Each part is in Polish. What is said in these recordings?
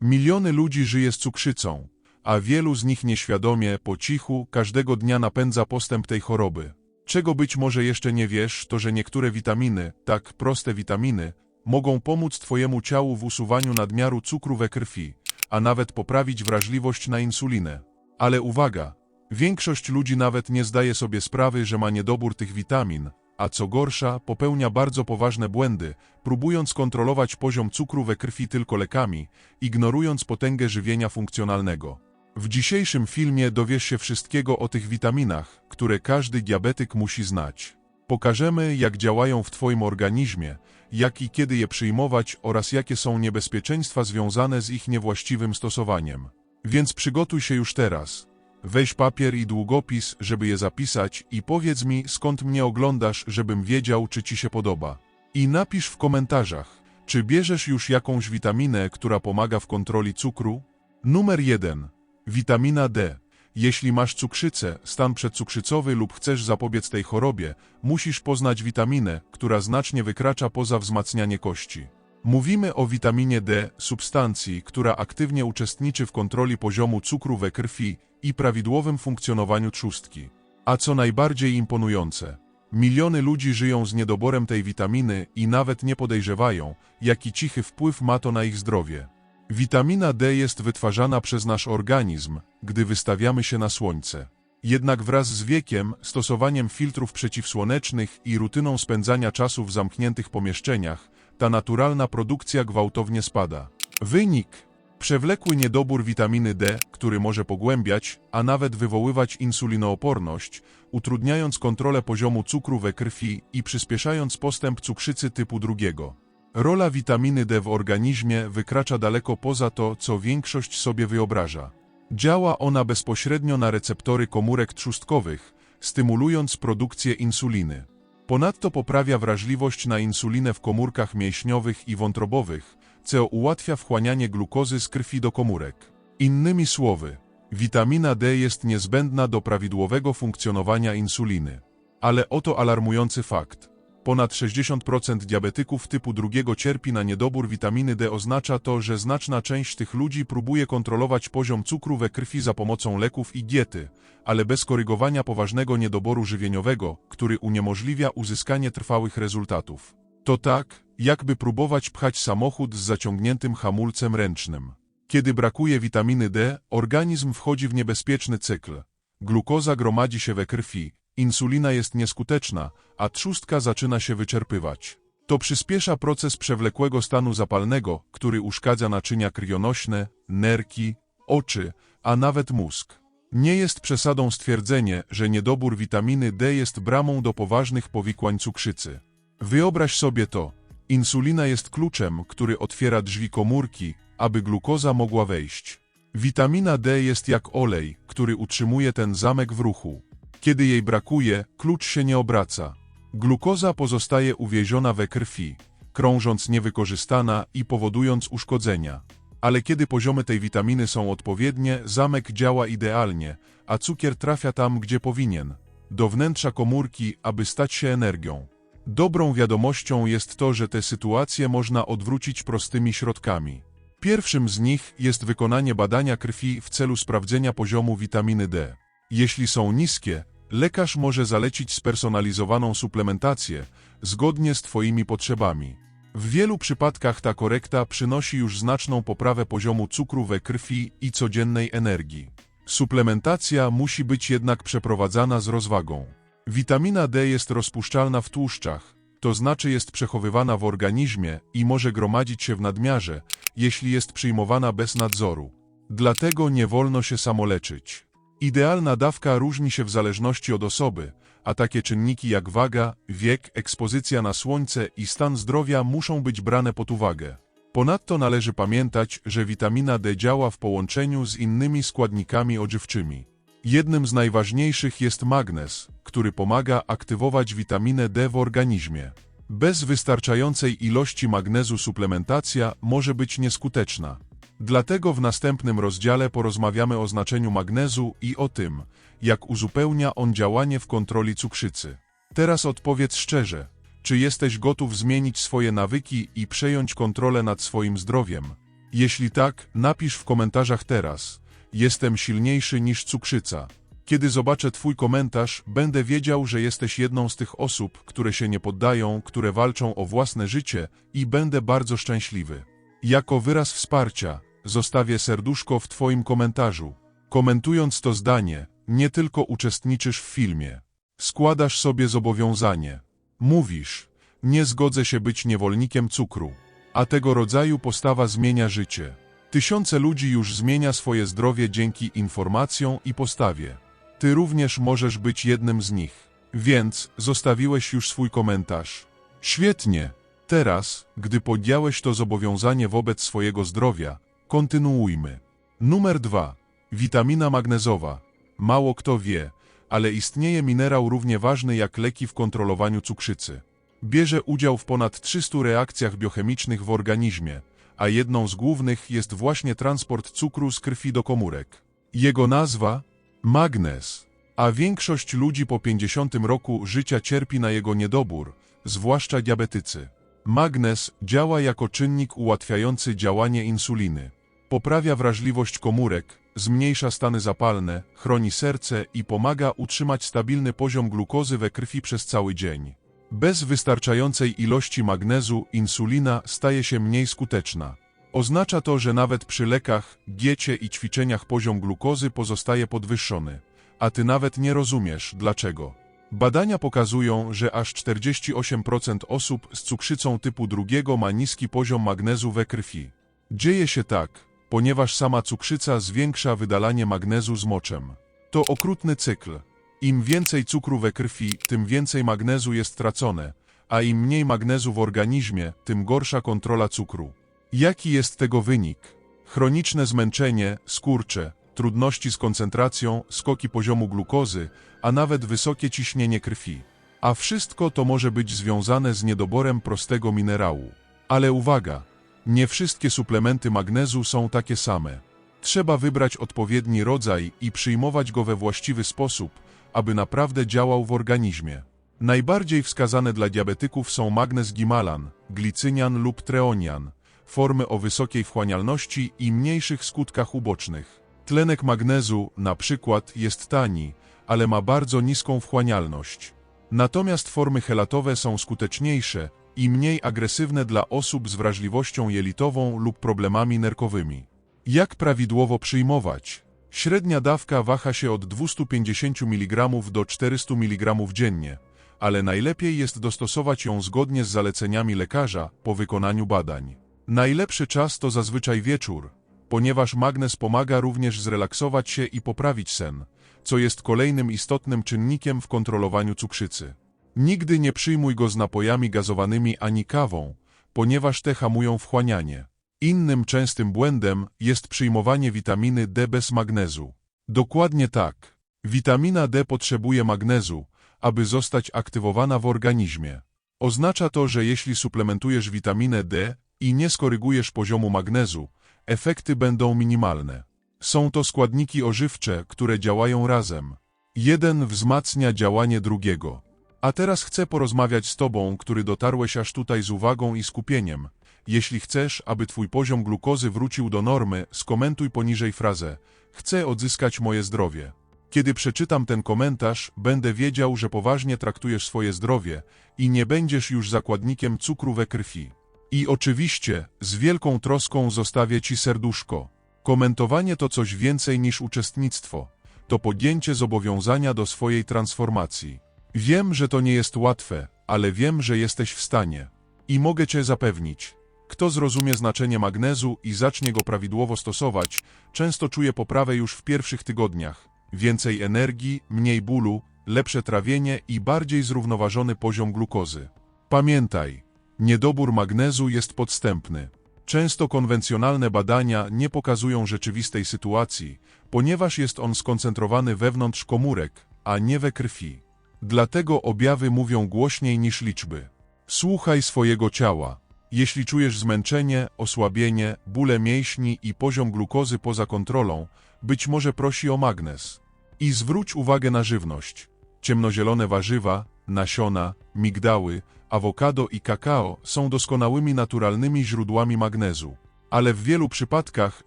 Miliony ludzi żyje z cukrzycą, a wielu z nich nieświadomie, po cichu, każdego dnia napędza postęp tej choroby. Czego być może jeszcze nie wiesz, to że niektóre witaminy, tak proste witaminy, mogą pomóc Twojemu ciału w usuwaniu nadmiaru cukru we krwi, a nawet poprawić wrażliwość na insulinę. Ale uwaga, większość ludzi nawet nie zdaje sobie sprawy, że ma niedobór tych witamin, a co gorsza, popełnia bardzo poważne błędy, próbując kontrolować poziom cukru we krwi tylko lekami, ignorując potęgę żywienia funkcjonalnego. W dzisiejszym filmie dowiesz się wszystkiego o tych witaminach, które każdy diabetyk musi znać. Pokażemy, jak działają w Twoim organizmie, jak i kiedy je przyjmować oraz jakie są niebezpieczeństwa związane z ich niewłaściwym stosowaniem. Więc przygotuj się już teraz. Weź papier i długopis, żeby je zapisać i powiedz mi, skąd mnie oglądasz, żebym wiedział, czy Ci się podoba. I napisz w komentarzach, czy bierzesz już jakąś witaminę, która pomaga w kontroli cukru? Numer 1. Witamina D. Jeśli masz cukrzycę, stan przedcukrzycowy lub chcesz zapobiec tej chorobie, musisz poznać witaminę, która znacznie wykracza poza wzmacnianie kości. Mówimy o witaminie D, substancji, która aktywnie uczestniczy w kontroli poziomu cukru we krwi i prawidłowym funkcjonowaniu trzustki. A co najbardziej imponujące, miliony ludzi żyją z niedoborem tej witaminy i nawet nie podejrzewają, jaki cichy wpływ ma to na ich zdrowie. Witamina D jest wytwarzana przez nasz organizm, gdy wystawiamy się na słońce. Jednak wraz z wiekiem, stosowaniem filtrów przeciwsłonecznych i rutyną spędzania czasu w zamkniętych pomieszczeniach, ta naturalna produkcja gwałtownie spada. Wynik przewlekły niedobór witaminy D, który może pogłębiać, a nawet wywoływać insulinooporność, utrudniając kontrolę poziomu cukru we krwi i przyspieszając postęp cukrzycy typu drugiego. Rola witaminy D w organizmie wykracza daleko poza to, co większość sobie wyobraża. Działa ona bezpośrednio na receptory komórek trzustkowych, stymulując produkcję insuliny. Ponadto poprawia wrażliwość na insulinę w komórkach mięśniowych i wątrobowych, co ułatwia wchłanianie glukozy z krwi do komórek. Innymi słowy, witamina D jest niezbędna do prawidłowego funkcjonowania insuliny. Ale oto alarmujący fakt. Ponad 60% diabetyków typu drugiego cierpi na niedobór witaminy D. Oznacza to, że znaczna część tych ludzi próbuje kontrolować poziom cukru we krwi za pomocą leków i diety, ale bez korygowania poważnego niedoboru żywieniowego, który uniemożliwia uzyskanie trwałych rezultatów. To tak, jakby próbować pchać samochód z zaciągniętym hamulcem ręcznym. Kiedy brakuje witaminy D, organizm wchodzi w niebezpieczny cykl. Glukoza gromadzi się we krwi, insulina jest nieskuteczna, a trzustka zaczyna się wyczerpywać. To przyspiesza proces przewlekłego stanu zapalnego, który uszkadza naczynia krwionośne, nerki, oczy, a nawet mózg. Nie jest przesadą stwierdzenie, że niedobór witaminy D jest bramą do poważnych powikłań cukrzycy. Wyobraź sobie to. Insulina jest kluczem, który otwiera drzwi komórki, aby glukoza mogła wejść. Witamina D jest jak olej, który utrzymuje ten zamek w ruchu. Kiedy jej brakuje, klucz się nie obraca. Glukoza pozostaje uwieziona we krwi, krążąc niewykorzystana i powodując uszkodzenia. Ale kiedy poziomy tej witaminy są odpowiednie, zamek działa idealnie, a cukier trafia tam, gdzie powinien do wnętrza komórki, aby stać się energią. Dobrą wiadomością jest to, że tę sytuację można odwrócić prostymi środkami. Pierwszym z nich jest wykonanie badania krwi w celu sprawdzenia poziomu witaminy D. Jeśli są niskie, lekarz może zalecić spersonalizowaną suplementację zgodnie z Twoimi potrzebami. W wielu przypadkach ta korekta przynosi już znaczną poprawę poziomu cukru we krwi i codziennej energii. Suplementacja musi być jednak przeprowadzana z rozwagą. Witamina D jest rozpuszczalna w tłuszczach, to znaczy jest przechowywana w organizmie i może gromadzić się w nadmiarze, jeśli jest przyjmowana bez nadzoru. Dlatego nie wolno się samoleczyć. Idealna dawka różni się w zależności od osoby, a takie czynniki jak waga, wiek, ekspozycja na słońce i stan zdrowia muszą być brane pod uwagę. Ponadto należy pamiętać, że witamina D działa w połączeniu z innymi składnikami odżywczymi. Jednym z najważniejszych jest magnez, który pomaga aktywować witaminę D w organizmie. Bez wystarczającej ilości magnezu suplementacja może być nieskuteczna. Dlatego w następnym rozdziale porozmawiamy o znaczeniu magnezu i o tym, jak uzupełnia on działanie w kontroli cukrzycy. Teraz odpowiedz szczerze, czy jesteś gotów zmienić swoje nawyki i przejąć kontrolę nad swoim zdrowiem? Jeśli tak, napisz w komentarzach teraz. Jestem silniejszy niż cukrzyca. Kiedy zobaczę Twój komentarz, będę wiedział, że jesteś jedną z tych osób, które się nie poddają, które walczą o własne życie i będę bardzo szczęśliwy. Jako wyraz wsparcia, zostawię serduszko w Twoim komentarzu. Komentując to zdanie, nie tylko uczestniczysz w filmie. Składasz sobie zobowiązanie. Mówisz, nie zgodzę się być niewolnikiem cukru. A tego rodzaju postawa zmienia życie. Tysiące ludzi już zmienia swoje zdrowie dzięki informacjom i postawie. Ty również możesz być jednym z nich. Więc zostawiłeś już swój komentarz. Świetnie. Teraz, gdy podjąłeś to zobowiązanie wobec swojego zdrowia, kontynuujmy. Numer 2. Witamina magnezowa. Mało kto wie, ale istnieje minerał równie ważny jak leki w kontrolowaniu cukrzycy. Bierze udział w ponad 300 reakcjach biochemicznych w organizmie, a jedną z głównych jest właśnie transport cukru z krwi do komórek. Jego nazwa? Magnez. A większość ludzi po 50 roku życia cierpi na jego niedobór, zwłaszcza diabetycy. Magnez działa jako czynnik ułatwiający działanie insuliny. Poprawia wrażliwość komórek, zmniejsza stany zapalne, chroni serce i pomaga utrzymać stabilny poziom glukozy we krwi przez cały dzień. Bez wystarczającej ilości magnezu insulina staje się mniej skuteczna. Oznacza to, że nawet przy lekach, diecie i ćwiczeniach poziom glukozy pozostaje podwyższony. A ty nawet nie rozumiesz, dlaczego. Badania pokazują, że aż 48% osób z cukrzycą typu drugiego ma niski poziom magnezu we krwi. Dzieje się tak, ponieważ sama cukrzyca zwiększa wydalanie magnezu z moczem. To okrutny cykl. Im więcej cukru we krwi, tym więcej magnezu jest tracone, a im mniej magnezu w organizmie, tym gorsza kontrola cukru. Jaki jest tego wynik? Chroniczne zmęczenie, skurcze, trudności z koncentracją, skoki poziomu glukozy, a nawet wysokie ciśnienie krwi. A wszystko to może być związane z niedoborem prostego minerału. Ale uwaga, nie wszystkie suplementy magnezu są takie same. Trzeba wybrać odpowiedni rodzaj i przyjmować go we właściwy sposób, aby naprawdę działał w organizmie. Najbardziej wskazane dla diabetyków są magnez gimalan, glicynian lub treonian, formy o wysokiej wchłanialności i mniejszych skutkach ubocznych. Tlenek magnezu, na przykład, jest tani, ale ma bardzo niską wchłanialność. Natomiast formy helatowe są skuteczniejsze i mniej agresywne dla osób z wrażliwością jelitową lub problemami nerkowymi. Jak prawidłowo przyjmować? Średnia dawka waha się od 250 mg do 400 mg dziennie, ale najlepiej jest dostosować ją zgodnie z zaleceniami lekarza po wykonaniu badań. Najlepszy czas to zazwyczaj wieczór, ponieważ magnez pomaga również zrelaksować się i poprawić sen, co jest kolejnym istotnym czynnikiem w kontrolowaniu cukrzycy. Nigdy nie przyjmuj go z napojami gazowanymi ani kawą, ponieważ te hamują wchłanianie. Innym częstym błędem jest przyjmowanie witaminy D bez magnezu. Dokładnie tak. Witamina D potrzebuje magnezu, aby zostać aktywowana w organizmie. Oznacza to, że jeśli suplementujesz witaminę D i nie skorygujesz poziomu magnezu, efekty będą minimalne. Są to składniki ożywcze, które działają razem. Jeden wzmacnia działanie drugiego. A teraz chcę porozmawiać z Tobą, który dotarłeś aż tutaj z uwagą i skupieniem. Jeśli chcesz, aby Twój poziom glukozy wrócił do normy, skomentuj poniżej frazę Chcę odzyskać moje zdrowie. Kiedy przeczytam ten komentarz, będę wiedział, że poważnie traktujesz swoje zdrowie i nie będziesz już zakładnikiem cukru we krwi. I oczywiście, z wielką troską zostawię Ci serduszko. Komentowanie to coś więcej niż uczestnictwo. To podjęcie zobowiązania do swojej transformacji. Wiem, że to nie jest łatwe, ale wiem, że jesteś w stanie. I mogę Cię zapewnić. Kto zrozumie znaczenie magnezu i zacznie go prawidłowo stosować, często czuje poprawę już w pierwszych tygodniach. Więcej energii, mniej bólu, lepsze trawienie i bardziej zrównoważony poziom glukozy. Pamiętaj, niedobór magnezu jest podstępny. Często konwencjonalne badania nie pokazują rzeczywistej sytuacji, ponieważ jest on skoncentrowany wewnątrz komórek, a nie we krwi. Dlatego objawy mówią głośniej niż liczby. Słuchaj swojego ciała. Jeśli czujesz zmęczenie, osłabienie, bóle mięśni i poziom glukozy poza kontrolą, być może prosi o magnez. I zwróć uwagę na żywność. Ciemnozielone warzywa, nasiona, migdały, awokado i kakao są doskonałymi naturalnymi źródłami magnezu. Ale w wielu przypadkach,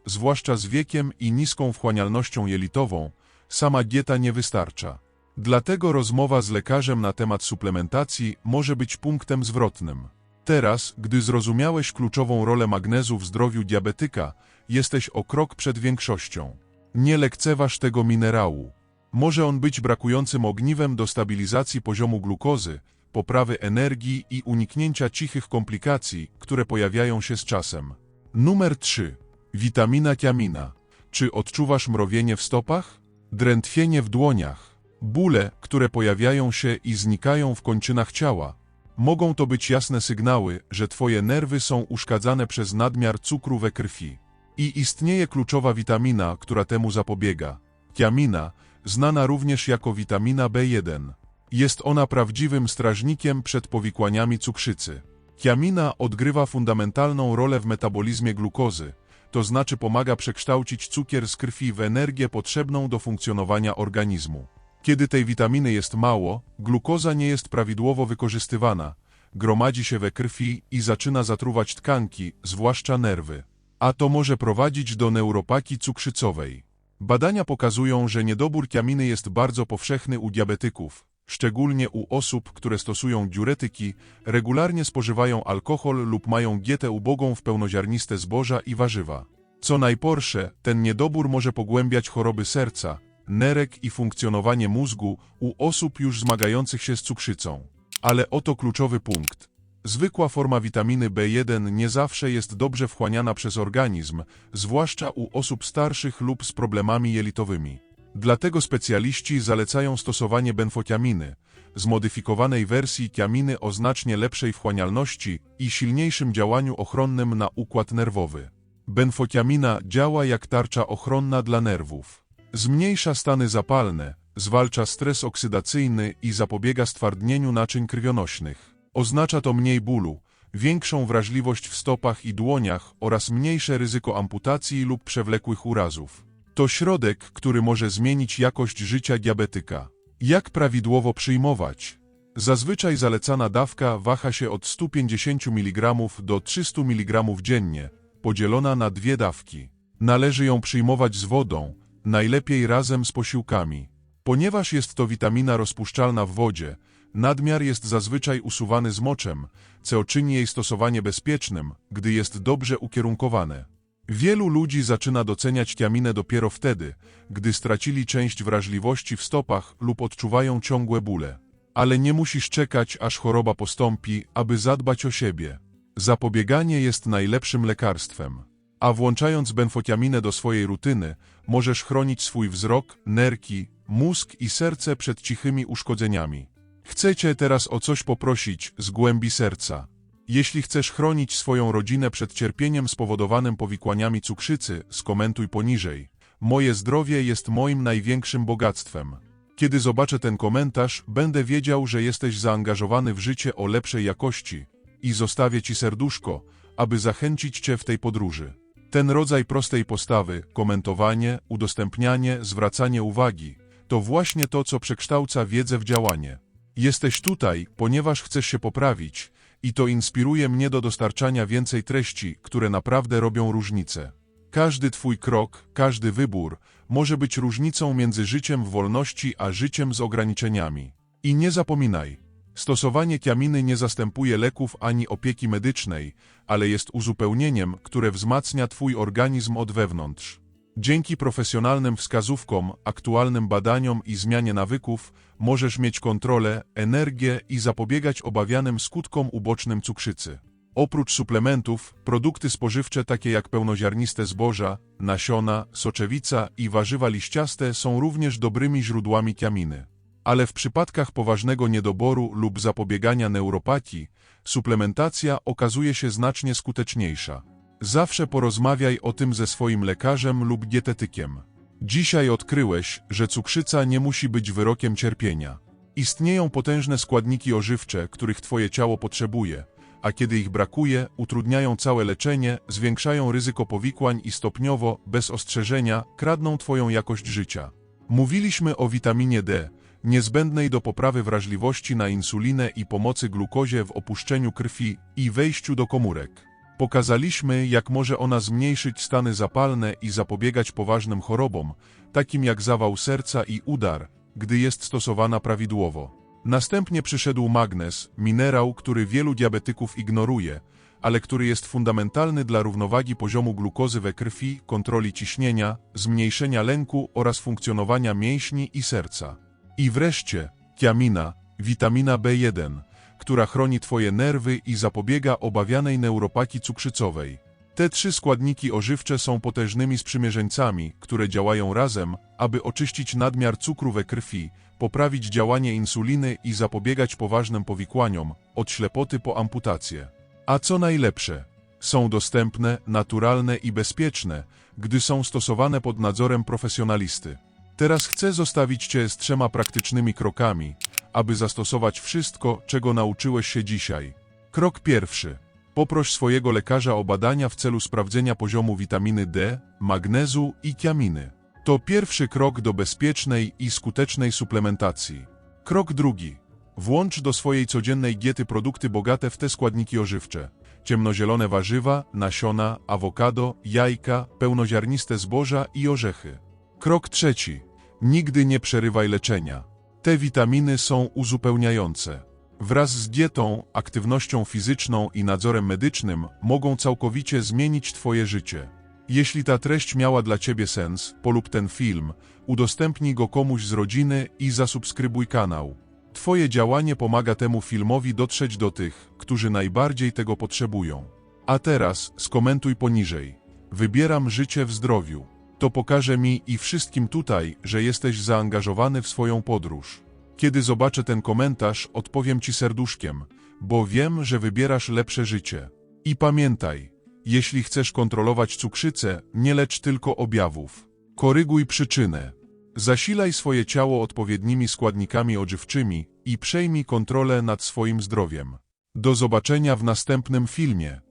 zwłaszcza z wiekiem i niską wchłanialnością jelitową, sama dieta nie wystarcza. Dlatego rozmowa z lekarzem na temat suplementacji może być punktem zwrotnym. Teraz, gdy zrozumiałeś kluczową rolę magnezu w zdrowiu diabetyka, jesteś o krok przed większością. Nie lekceważ tego minerału. Może on być brakującym ogniwem do stabilizacji poziomu glukozy, poprawy energii i uniknięcia cichych komplikacji, które pojawiają się z czasem. Numer 3. Witamina tiamina. Czy odczuwasz mrowienie w stopach? Drętwienie w dłoniach? Bóle, które pojawiają się i znikają w kończynach ciała? Mogą to być jasne sygnały, że twoje nerwy są uszkadzane przez nadmiar cukru we krwi. I istnieje kluczowa witamina, która temu zapobiega. Tiamina, znana również jako witamina B1. Jest ona prawdziwym strażnikiem przed powikłaniami cukrzycy. Tiamina odgrywa fundamentalną rolę w metabolizmie glukozy, to znaczy pomaga przekształcić cukier z krwi w energię potrzebną do funkcjonowania organizmu. Kiedy tej witaminy jest mało, glukoza nie jest prawidłowo wykorzystywana, gromadzi się we krwi i zaczyna zatruwać tkanki, zwłaszcza nerwy. A to może prowadzić do neuropaki cukrzycowej. Badania pokazują, że niedobór tiaminy jest bardzo powszechny u diabetyków, szczególnie u osób, które stosują diuretyki, regularnie spożywają alkohol lub mają dietę ubogą w pełnoziarniste zboża i warzywa. Co najgorsze, ten niedobór może pogłębiać choroby serca, nerek i funkcjonowanie mózgu u osób już zmagających się z cukrzycą. Ale oto kluczowy punkt. Zwykła forma witaminy B1 nie zawsze jest dobrze wchłaniana przez organizm, zwłaszcza u osób starszych lub z problemami jelitowymi. Dlatego specjaliści zalecają stosowanie benfotiaminy, zmodyfikowanej wersji tiaminy o znacznie lepszej wchłanialności i silniejszym działaniu ochronnym na układ nerwowy. Benfotiamina działa jak tarcza ochronna dla nerwów. Zmniejsza stany zapalne, zwalcza stres oksydacyjny i zapobiega stwardnieniu naczyń krwionośnych. Oznacza to mniej bólu, większą wrażliwość w stopach i dłoniach oraz mniejsze ryzyko amputacji lub przewlekłych urazów. To środek, który może zmienić jakość życia diabetyka. Jak prawidłowo przyjmować? Zazwyczaj zalecana dawka waha się od 150 mg do 300 mg dziennie, podzielona na dwie dawki. Należy ją przyjmować z wodą, najlepiej razem z posiłkami. Ponieważ jest to witamina rozpuszczalna w wodzie, nadmiar jest zazwyczaj usuwany z moczem, co czyni jej stosowanie bezpiecznym, gdy jest dobrze ukierunkowane. Wielu ludzi zaczyna doceniać tiaminę dopiero wtedy, gdy stracili część wrażliwości w stopach lub odczuwają ciągłe bóle. Ale nie musisz czekać, aż choroba postąpi, aby zadbać o siebie. Zapobieganie jest najlepszym lekarstwem. A włączając benfotiaminę do swojej rutyny, możesz chronić swój wzrok, nerki, mózg i serce przed cichymi uszkodzeniami. Chcę Cię teraz o coś poprosić z głębi serca. Jeśli chcesz chronić swoją rodzinę przed cierpieniem spowodowanym powikłaniami cukrzycy, skomentuj poniżej. Moje zdrowie jest moim największym bogactwem. Kiedy zobaczę ten komentarz, będę wiedział, że jesteś zaangażowany w życie o lepszej jakości i zostawię Ci serduszko, aby zachęcić Cię w tej podróży. Ten rodzaj prostej postawy, komentowanie, udostępnianie, zwracanie uwagi, to właśnie to, co przekształca wiedzę w działanie. Jesteś tutaj, ponieważ chcesz się poprawić i to inspiruje mnie do dostarczania więcej treści, które naprawdę robią różnicę. Każdy Twój krok, każdy wybór może być różnicą między życiem w wolności a życiem z ograniczeniami. I nie zapominaj, stosowanie kiaminy nie zastępuje leków ani opieki medycznej, ale jest uzupełnieniem, które wzmacnia Twój organizm od wewnątrz. Dzięki profesjonalnym wskazówkom, aktualnym badaniom i zmianie nawyków możesz mieć kontrolę, energię i zapobiegać obawianym skutkom ubocznym cukrzycy. Oprócz suplementów, produkty spożywcze takie jak pełnoziarniste zboża, nasiona, soczewica i warzywa liściaste są również dobrymi źródłami tiaminy. Ale w przypadkach poważnego niedoboru lub zapobiegania neuropatii, suplementacja okazuje się znacznie skuteczniejsza. Zawsze porozmawiaj o tym ze swoim lekarzem lub dietetykiem. Dzisiaj odkryłeś, że cukrzyca nie musi być wyrokiem cierpienia. Istnieją potężne składniki ożywcze, których Twoje ciało potrzebuje, a kiedy ich brakuje, utrudniają całe leczenie, zwiększają ryzyko powikłań i stopniowo, bez ostrzeżenia, kradną Twoją jakość życia. Mówiliśmy o witaminie D, niezbędnej do poprawy wrażliwości na insulinę i pomocy glukozie w opuszczeniu krwi i wejściu do komórek. Pokazaliśmy, jak może ona zmniejszyć stany zapalne i zapobiegać poważnym chorobom, takim jak zawał serca i udar, gdy jest stosowana prawidłowo. Następnie przyszedł magnez, minerał, który wielu diabetyków ignoruje, ale który jest fundamentalny dla równowagi poziomu glukozy we krwi, kontroli ciśnienia, zmniejszenia lęku oraz funkcjonowania mięśni i serca. I wreszcie tiamina, witamina B1, która chroni Twoje nerwy i zapobiega obawianej neuropatii cukrzycowej. Te trzy składniki ożywcze są potężnymi sprzymierzeńcami, które działają razem, aby oczyścić nadmiar cukru we krwi, poprawić działanie insuliny i zapobiegać poważnym powikłaniom, od ślepoty po amputację. A co najlepsze, są dostępne, naturalne i bezpieczne, gdy są stosowane pod nadzorem profesjonalisty. Teraz chcę zostawić Cię z trzema praktycznymi krokami, aby zastosować wszystko, czego nauczyłeś się dzisiaj. Krok pierwszy. Poproś swojego lekarza o badania w celu sprawdzenia poziomu witaminy D, magnezu i tiaminy. To pierwszy krok do bezpiecznej i skutecznej suplementacji. Krok drugi. Włącz do swojej codziennej diety produkty bogate w te składniki ożywcze. Ciemnozielone warzywa, nasiona, awokado, jajka, pełnoziarniste zboża i orzechy. Krok trzeci. Nigdy nie przerywaj leczenia. Te witaminy są uzupełniające. Wraz z dietą, aktywnością fizyczną i nadzorem medycznym mogą całkowicie zmienić Twoje życie. Jeśli ta treść miała dla Ciebie sens, polub ten film, udostępnij go komuś z rodziny i zasubskrybuj kanał. Twoje działanie pomaga temu filmowi dotrzeć do tych, którzy najbardziej tego potrzebują. A teraz skomentuj poniżej. Wybieram życie w zdrowiu. To pokaże mi i wszystkim tutaj, że jesteś zaangażowany w swoją podróż. Kiedy zobaczę ten komentarz, odpowiem Ci serduszkiem, bo wiem, że wybierasz lepsze życie. I pamiętaj, jeśli chcesz kontrolować cukrzycę, nie lecz tylko objawów. Koryguj przyczynę. Zasilaj swoje ciało odpowiednimi składnikami odżywczymi i przejmij kontrolę nad swoim zdrowiem. Do zobaczenia w następnym filmie.